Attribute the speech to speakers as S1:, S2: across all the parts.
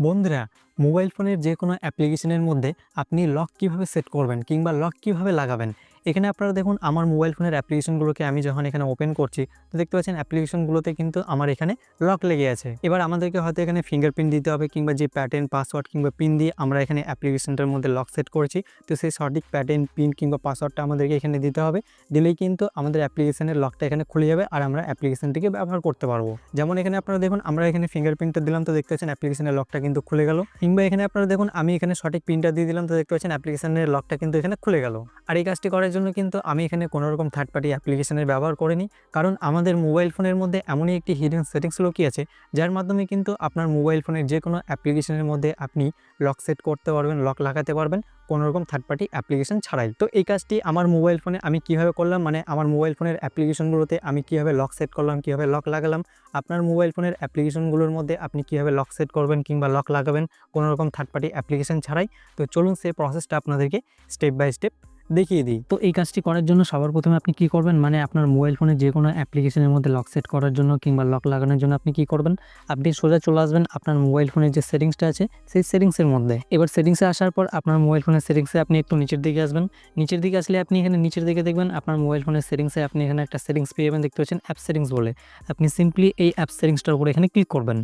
S1: বন্ধুরা, মোবাইল ফোনের যে কোনো অ্যাপ্লিকেশনের মধ্যে আপনি লক কীভাবে সেট করবেন কিংবা লক কীভাবে লাগাবেন এখানে আপনারা দেখুন আমার মোবাইল ফোনের অ্যাপ্লিকেশনগুলোকে আমি যখন এখানে ওপেন করছি, তো দেখতে পাচ্ছেন অ্যাপ্লিকেশনগুলোতে কিন্তু আমার এখানে লক লেগে আছে। এবার আমাদেরকে হয়তো এখানে ফিঙ্গারপ্রিন্ট দিতে হবে কিংবা যে প্যাটার্ন পাসওয়ার্ড কিংবা পিন দিয়ে আমরা এখানে অ্যাপ্লিকেশনটার মধ্যে লক সেট করেছি, তো সেই সঠিক প্যাটার্ন পিন কিংবা পাসওয়ার্ডটা আমাদেরকে এখানে দিতে হবে। দিলেই কিন্তু আমাদের অ্যাপ্লিকেশনের লকটা এখানে খুলে যাবে আর আমরা অ্যাপ্লিকেশনটিকে ব্যবহার করতে পারব। যেমন এখানে আপনারা দেখুন, আমরা এখানে ফিঙ্গারপ্রিন্টটা দিলাম, তো দেখতে পাচ্ছেন অ্যাপ্লিকেশনের লকটা কিন্তু খুলে গেল। কিংবা এখানে আপনারা দেখুন, আমি এখানে সঠিক পিনটা দিয়ে দিলাম, তো দেখতে পাচ্ছেন অ্যাপ্লিকেশনের লকটা কিন্তু এখানে খুলে গেল। আর এই কাজটি করার জন্য কিন্তু আমি এখানে কোনো রকম থার্ড পার্টি অ্যাপ্লিকেশনের ব্যবহার করিনি। কারণ আমাদের মোবাইল ফোনের মধ্যে এমনই একটি হিডেন সেটিংস লুকিয়ে আছে, যার মাধ্যমে কিন্তু আপনার মোবাইল ফোনের যে কোনো অ্যাপ্লিকেশনের মধ্যে আপনি লক সেট করতে পারবেন লক লাগাতে পারবেন কোনো রকম থার্ড পার্টি অ্যাপ্লিকেশন ছাড়াই। তো এই কাজটি আমার মোবাইল ফোনে আমি কীভাবে করলাম মানে আমার মোবাইল ফোনের অ্যাপ্লিকেশনগুলোতে আমি কীভাবে লক সেট করলাম, কীভাবে লক লাগালাম, আপনার মোবাইল ফোনের অ্যাপ্লিকেশনগুলোর মধ্যে আপনি কীভাবে লক সেট করবেন কিংবা লক লাগাবেন কোনো রকম থার্ড পার্টি অ্যাপ্লিকেশন ছাড়াই। তো চলুন সেই প্রসেসটা আপনাদেরকে স্টেপ বাই স্টেপ দেখিয়ে দিই। তো এই কাজটি করার জন্য সবার প্রথমে আপনি কি করবেন? মানে আপনার মোবাইল ফোনে যে কোনো অ্যাপ্লিকেশনের মধ্যে লক সেট করার জন্য কিংবা লক লাগানোর জন্য আপনি কি করবেন? আপনি সোজা চলে আসবেন আপনার মোবাইল ফোনের যে সেটিংসটা আছে, সেই সেটিংসের মধ্যে। এবার সেটিংসে আসার পর আপনার মোবাইল ফোনের সেটিংসে আপনি একটু নিচের দিকে আসবেন। নিচের দিকে আসলে আপনি এখানে নিচের দিকে দেখবেন, আপনার মোবাইল ফোনের সেটিংসে আপনি এখানে একটা সেটিংস পেয়ে যাবেন, দেখতে পাচ্ছেন অ্যাপ সেটিংস বলে। আপনি সিম্পলি এই অ্যাপ সেটিংসটার উপরে এখানে ক্লিক করবেন।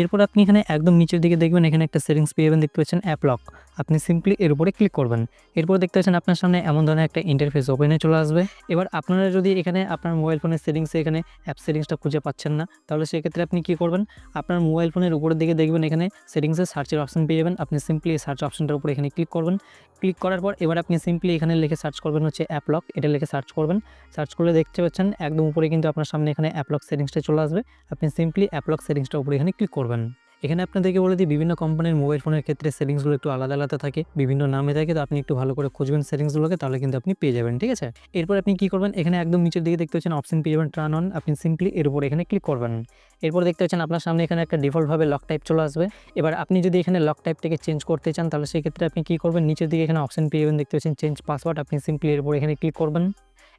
S1: এরপর আপনি এখানে একদম নিচের দিকে দেখবেন এখানে একটা সেটিংস পেয়ে যাবেন, দেখতে পাচ্ছেন অ্যাপ লক আপনি সিম্পলি এর উপরে ক্লিক করবেন। এরপর দেখতে পাচ্ছেন আপনার সামনে এমন ধরনের একটা ইন্টারফেস ওপেনে চলে আসবে। এবার আপনারা যদি এখানে আপনার মোবাইল ফোনের সেটিংসে এখানে অ্যাপ সেটিংসটা খুঁজে পাচ্ছেন না, তাহলে সেক্ষেত্রে আপনি কী করবেন? আপনার মোবাইল ফোনের উপরের দিকে দেখবেন এখানে সেটিংসে সার্চের অপশন পেয়ে যাবেন। আপনি সিম্পলি সার্চ অপশনটার উপরে এখানে ক্লিক করবেন। ক্লিক করার পর এবার আপনি সিম্পলি এখানে লিখে সার্চ করবেন হচ্ছে অ্যাপ লক এটা লিখে সার্চ করবেন। সার্চ করলে দেখতে পাচ্ছেন একদম উপরে কিন্তু আপনার সামনে এখানে অ্যাপ লক সেটিংসটা চলে আসবে। আপনি সিম্পলি অ্যাপ লক সেটিংসটার উপরে এখানে ক্লিক এখানে আপনাদেরকে বলে দিই, বিভিন্ন কোম্পানির মোবাইল ফোনের ক্ষেত্রে সেটিংসগুলো একটু আলাদা আলাদা থাকে, বিভিন্ন নামে থাকে। তো আপনি একটু ভালো করে খুঁজবেন সেটিংসগুলোকে, তাহলে কিন্তু আপনি পেয়ে যাবেন, ঠিক আছে? এরপর আপনি কি করবেন? এখানে একদম নিচের দিকে দেখতে পাচ্ছেন অপশন পেয়ে যাবেন, টার্ন অন। আপনি সিম্পলি এর উপর এখানে ক্লিক করবেন। এরপর দেখতে পাচ্ছেন আপনার সামনে এখানে একটা ডিফল্টভাবে লক টাইপ চলে আসবে। এবার আপনি যদি এখানে লক টাইপটাকে চেঞ্জ করতে চান, তাহলে সেক্ষেত্রে আপনি কী করবেন? নিচের দিকে এখানে অপশন পেয়ে যাবেন, দেখতে পাচ্ছেন চেঞ্জ পাসওয়ার্ড। আপনি সিম্পলি এর উপর এখানে ক্লিক করবেন।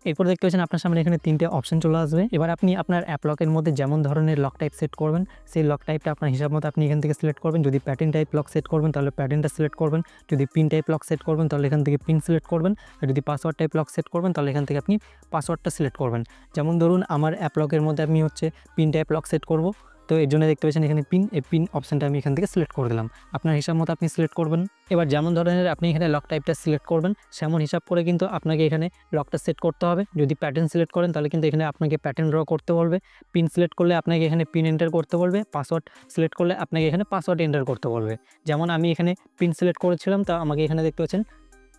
S1: এরপর দেখতে পাচ্ছেন আপনার সামনে এখানে তিনটে অপশন চলে আসবে। এবার আপনি আপনার অ্যাপ লকের মধ্যে যেমন ধরনের লক টাইপ সেট করবেন, সেই লক টাইপটা আপনার হিসাব মতো আপনি এখান থেকে সিলেক্ট করবেন। যদি প্যাটার্ন টাইপ লক সেট করবেন, তাহলে প্যাটার্নটা সিলেক্ট করবেন। যদি পিন টাইপ লক সেট করবেন, তাহলে এখান থেকে পিন সিলেক্ট করবেন। আর যদি পাসওয়ার্ড টাইপ লক সেট করবেন, তাহলে এখান থেকে আপনি পাসওয়ার্ডটা সিলেক্ট করবেন। যেমন ধরুন, আমার অ্যাপ লকের মধ্যে আমি হচ্ছে পিন টাইপ লক সেট করব। তো এর জন্য দেখতে পাচ্ছেন এখানে পিন এই পিন অপশানটা আমি এখান থেকে সিলেক্ট করে দিলাম। আপনার হিসাব মতো আপনি সিলেক্ট করবেন। এবার যেমন ধরনের আপনি এখানে লক টাইপটা সিলেক্ট করবেন, সেমন হিসাব করে কিন্তু আপনাকে এখানে লকটা সেট করতে হবে। যদি প্যাটার্ন সিলেক্ট করেন, তাহলে কিন্তু এখানে আপনাকে প্যাটার্ন ড্র করতে বলবে। পিন সিলেক্ট করলে আপনাকে এখানে পিন এন্টার করতে বলবে। পাসওয়ার্ড সিলেক্ট করলে আপনাকে এখানে পাসওয়ার্ড এন্টার করতে বলবে। যেমন আমি এখানে পিন সিলেক্ট করেছিলাম, তা আমাকে এখানে দেখতে পাচ্ছেন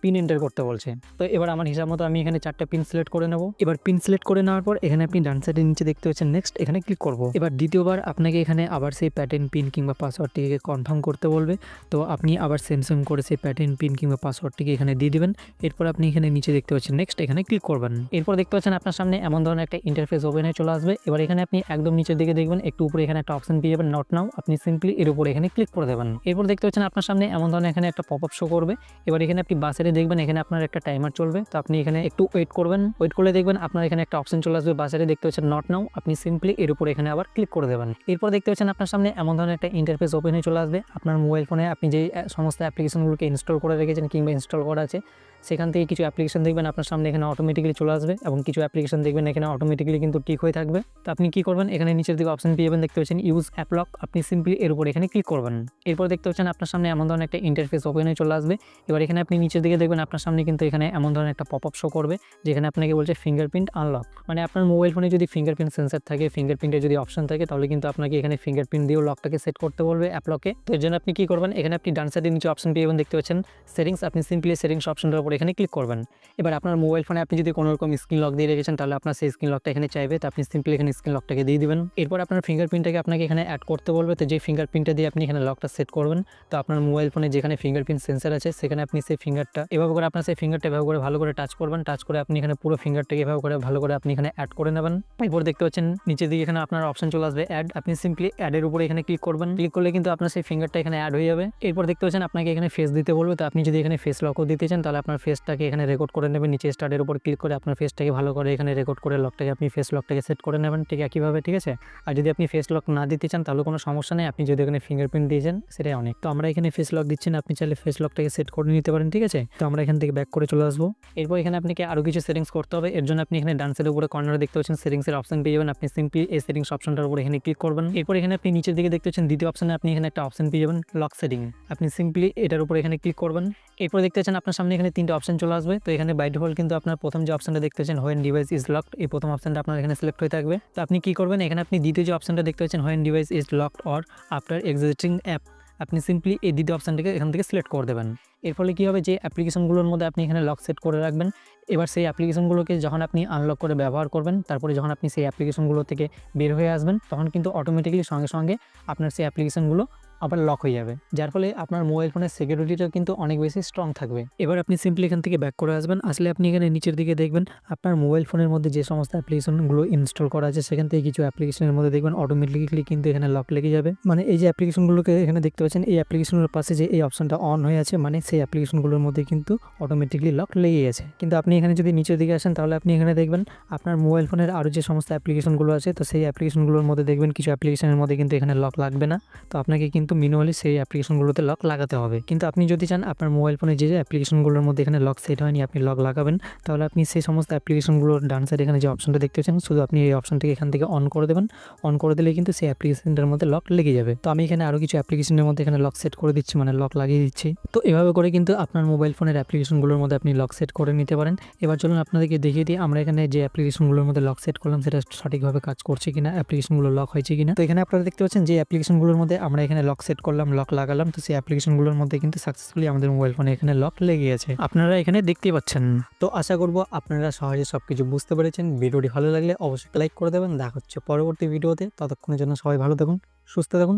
S1: পিন এন্টার করতে বলছে। তো এবার আমার হিসাব মতো আমি এখানে চারটা পিন সিলেক্ট করে নেব। এবার পিন সিলেক্ট করে নেওয়ার পর এখানে আপনি ডান সাইডের নিচে দেখতে পাচ্ছেন নেক্সট এখানে ক্লিক করব। এবার দ্বিতীয়বার আপনাকে এখানে আবার সেই প্যাটার্ন পিন কিংবা পাসওয়ার্ডটিকে কনফার্ম করতে বলবে। তো আপনি আবার সেম সেম করে সেই প্যাটার্ন পিন কিংবা পাসওয়ার্ডটিকে এখানে দিয়ে দিবেন। এরপর আপনি এখানে নিচে দেখতে পাচ্ছেন নেক্সট এখানে ক্লিক করবেন। এরপর দেখতে পাচ্ছেন আপনার সামনে এমন ধরনের একটা ইন্টারফেস ওপেন চলে আসবে। এবার এখানে আপনি একদম নিচের দিকে দেখবেন, একটু উপরে এখানে একটা অপশন পেয়ে যাবেন নট নাও আপনি সিম্পলি এর উপরে এখানে ক্লিক করে দেবেন। এরপর দেখতে পাচ্ছেন আপনার সামনে এমন ধরনের এখানে একটা পপ আপ শো করবে। এবার এখানে আপনি বাসেরে দেখবেন এখানে আপনার একটা টাইমার চলবে। তো আপনি এখানে একটু ওয়েট করবেন। ওয়েট করলে দেখবেন আপনার এখানে একটা অপশন চলে আসবে। বাজারে দেখতে পাচ্ছেন নট নাও আপনি সিম্পলি এর উপর এখানে আবার ক্লিক করে দেবেন। এরপর দেখতে পাচ্ছেন আপনার সামনে এমন ধরনের একটা ইন্টারফেস ওপেন হয়ে চলে আসবে। আপনার মোবাইল ফোনে আপনি যে সমস্ত অ্যাপ্লিকেশনগুলোকে ইনস্টল করে রেখেছেন কিংবা ইনস্টল করা আছে, সেখান থেকে কিছু অ্যাপ্লিকেশন দেখবেন আপনার সামনে এখানে অটোমেটিক্যালি চলে আসবে এবং কিছু অ্যাপ্লিকেশন দেখবেন এখানে অটোমেটিক্যালি কিন্তু টিক হয়ে থাকবে। তো আপনি কি করবেন? এখানে নিচের দিকে অপশন পেয়ে যাবেন। দেখতে পাচ্ছেন ইউজ অ্যাপ লক আপনি সিম্পলি এর উপর এখানে ক্লিক করবেন। এরপর দেখতে পাচ্ছেন আপনার সামনে এমন ধরনের একটা ইন্টারফেস ওপেন হয়ে চলে আসবে। এবার এখানে আপনি নিচের দিকে দেখবেন আপনার সামনে কিন্তু এখানে এমন ধরনের একটা পপ আপ শো করবে, যেখানে আপনাকে বলছে ফিঙ্গারপ্রিন্ট আনলক মানে আপনার মোবাইল ফোনে যদি ফিঙ্গারপ্রিন্ট সেন্সার থাকে ফিঙ্গারপ্রিন্টের যদি অপশন থাকে, তাহলে কিন্তু আপনাকে এখানে ফিঙ্গারপ্রিন্ট দিয়েও লকটাকে সেট করতে বলবে অ্যাপলকে তো এর জন্য আপনি কি করবেন? এখানে আপনি ডান সাইডের নিচে অপশন পেয়ে যাবেন, দেখতে পাচ্ছেন সেটিংস আপনি সিম্পলি সেটিংস অপশনটার উপর এখানে ক্লিক করবেন। এবার আপনার মোবাইল ফোনে আপনি যদি কোনো রকম স্ক্রিন লক দিয়ে রেখেছেন, তাহলে আপনার সেই স্ক্রিন লকটা এখানে চাইবে। তো আপনি সিম্পলি এখানে স্ক্রিন লকটাকে দিয়ে দিবেন। এরপর আপনার ফিঙ্গারপ্রিন্টটাকে আপনাকে এখানে অ্যাড করতে বলবে। তো যে ফিঙ্গারপ্রিন্টটা দিয়ে আপনি এখানে লকটা সেট করবেন, তো আপনার মোবাইল ফোনে যেখানে ফিঙ্গারপ্রিন্ট সেন্সার আছে, সেখানে আপনি সেই ফিঙ্গারটা এভাবে করে আপনার সেই ফিঙ্গারটা এভাবে করে ভালো করে টাচ করবেন টাচ করে আপনি এখানে পুরো ফিঙ্গারটাকে এভাবে করে ভালো করে আপনি এখানে অ্যাড করে নেবেন। এরপর দেখতে পাচ্ছেন নিচের দিকে এখানে আপনার অপশন চলে আসবে অ্যাড আপনি সিম্পলি অ্যাডের উপরে এখানে ক্লিক করবেন। ক্লিক করলে কিন্তু আপনার সেই ফিঙ্গারটা এখানে অ্যাড হয়ে যাবে। এরপর দেখতে পাচ্ছেন আপনাকে এখানে ফেস দিতে বলবে। তো আপনি যদি এখানে ফেস লকও দিতে চান, তাহলে আপনার ফেসটাকে এখানে রেকর্ড করে নেবেন। নিচে স্টার্টের উপর ক্লিক করে আপনার ফেসটাকে ভালো করে এখানে রেকর্ড করে লকটাকে আপনি ফেস লকটাকে সেট করে নেবেন। ঠিক একইভাবে, ঠিক আছে? আর যদি আপনি ফেস লক না দিতে চান, তাহলে কোনো সমস্যা নেই। আপনি যদি এখানে ফিঙ্গারপ্রিন্ট দিয়েছেন সেটাই অনেক। তো আমরা এখানে ফেস লক দিচ্ছি না। আপনি চাইলে ফেস লকটাকে সেট করে নিতে পারেন, ঠিক আছে? তো আমরা এখান থেকে ব্যাক করে চলে আসব। এরপর এখানে আপনাকে আরও কিছু সেটিংস করতে হবে। এর জন্য আপনি এখানে ডান্সের উপরে কর্নারে দেখতে পাচ্ছেন সেটিংসের অপশন পেয়ে যাবেন। আপনি সিম্পলি এই সেটিংস অপশনটার উপরে এখানে ক্লিক করবেন। এরপর এখানে আপনি নিচের দিকে দেখতে পাচ্ছেন দ্বিতীয় অপশনে আপনি এখানে একটা অপশন পেয়ে যাবেন লক সেটিং আপনি সিম্পলি এটার উপরে এখানে ক্লিক করবেন। এরপর দেখতে পাচ্ছেন আপনার সামনে এখানে তিনটে অপশন চলে আসবে। তো এখানে বাই ডিফল্ট কিন্তু আপনার প্রথম যে অপশনটা দেখতে পাচ্ছেন হোয়েন ডিভাইস ইজ লকড এই প্রথম অপশনটা আপনার এখানে সিলেক্ট হয়ে থাকবে। তো আপনি কি করবেন? এখানে আপনি দ্বিতীয় যে অপশনটা দেখতে পাচ্ছেন when device is locked or after existing app আপনি সিম্পলি এই দ্বিতীয় অপশানটাকে এখান থেকে সিলেক্ট করে দেবেন। এর ফলে কী হবে যে অ্যাপ্লিকেশনগুলোর মধ্যে আপনি এখানে লক সেট করে রাখবেন। এবার সেই অ্যাপ্লিকেশনগুলোকে যখন আপনি আনলক করে ব্যবহার করবেন, তারপরে যখন আপনি সেই অ্যাপ্লিকেশনগুলো থেকে বের হয়ে আসবেন, তখন কিন্তু অটোমেটিকলি সঙ্গে সঙ্গে আপনার সেই অ্যাপ্লিকেশনগুলো আবার লক হয়ে যাবে। যার ফলে আপনার মোবাইল ফোনের সিকিউরিটিটা কিন্তু অনেক বেশি স্ট্রং থাকবে। এবার আপনি সিম্পলি এখান থেকে ব্যাক করে আসবেন। আসলে আপনি এখানে নিচের দিকে দেখবেন, আপনার মোবাইল ফোনের মধ্যে যে সমস্ত অ্যাপ্লিকেশনগুলো ইনস্টল করা আছে, সেখান থেকে কিছু অ্যাপ্লিকেশনের মধ্যে দেখবেন অটোমেটিক্যালি কিন্তু এখানে লক লেগে যাবে। মানে এই যে অ্যাপ্লিকেশনগুলোকে এখানে দেখতে পাচ্ছেন, এই অ্যাপ্লিকেশনের পাশে যে এই অপশনটা অন হয়ে আছে মানে সেই অ্যাপ্লিকেশনগুলোর মধ্যে কিন্তু অটোমেটিকলি লক লেগে গেছে। কিন্তু আপনি এখানে যদি নিচের দিকে আসেন, তাহলে আপনি এখানে দেখবেন, আপনার মোবাইল ফোনের আরও যে সমস্ত অ্যাপ্লিকেশনগুলো আছে, তো সেই অ্যাপ্লিকেশনগুলোর মধ্যে দেখবেন, কিছু অ্যাপ্লিকেশনের মধ্যে কিন্তু এখানে লক লাগবে না। তো আপনাকে কিন্তু মিনিমালি সেই অ্যাপ্লিকেশনগুলোতে লক লাগাতে হবে। কিন্তু আপনি যদি চান আপনার মোবাইল ফোনে যে যে অ্যাপ্লিকেশনগুলোর মধ্যে এখানে লক সেট হয়নি, আপনি লক লাগাবেন, তাহলে আপনি সেই সমস্ত অ্যাপ্লিকেশনগুলোর ডান সাইড এখানে যে অপশনটা দেখতে পাচ্ছেন, শুধু আপনি এই অপশনটিকে এখান থেকে অন করে দেবেন। অন করে দিলে কিন্তু সেই অ্যাপ্লিকেশনটার মধ্যে লক লেগে যাবে। তো আমি এখানে আরও কিছু অ্যাপ্লিকেশনের মধ্যে এখানে লক সেট করে দিচ্ছি মানে লক লাগিয়ে দিচ্ছি। তো এভাবে করে কিন্তু আপনার মোবাইল ফোনের অ্যাপ্লিকেশনগুলোর মধ্যে আপনি লক সেট করে নিতে পারেন। এবার চলুন আপনাদেরকে দেখিয়ে দিই, আমরা এখানে যে অ্যাপ্লিকেশনগুলোর মধ্যে লক সেট করলাম, সেটা সঠিকভাবে কাজ করছে কিনা অ্যাপ্লিকেশনগুলো লক হয়েছে কিনা। তো এখানে আপনারা দেখতে পাচ্ছেন যে অ্যাপ্লিকেশনগুলোর মধ্যে আমরা এখানে লক সেট করলাম, লক লাগালাম, তো সেই অ্যাপ্লিকেশনগুলোর মধ্যে কিন্তু সাকসেসফুলি আমাদের মোবাইল ফোনে এখানে লক লেগে গেছে আপনারা এখানে দেখতেই পাচ্ছেন। তো আশা করব আপনারা সহজে সব কিছু বুঝতে পেরেছেন। ভিডিওটি ভালো লাগলে অবশ্যই লাইক করে দেবেন। দেখা হচ্ছে পরবর্তী ভিডিওতে। ততক্ষণের জন্য সবাই ভালো থাকুন, সুস্থ থাকুন।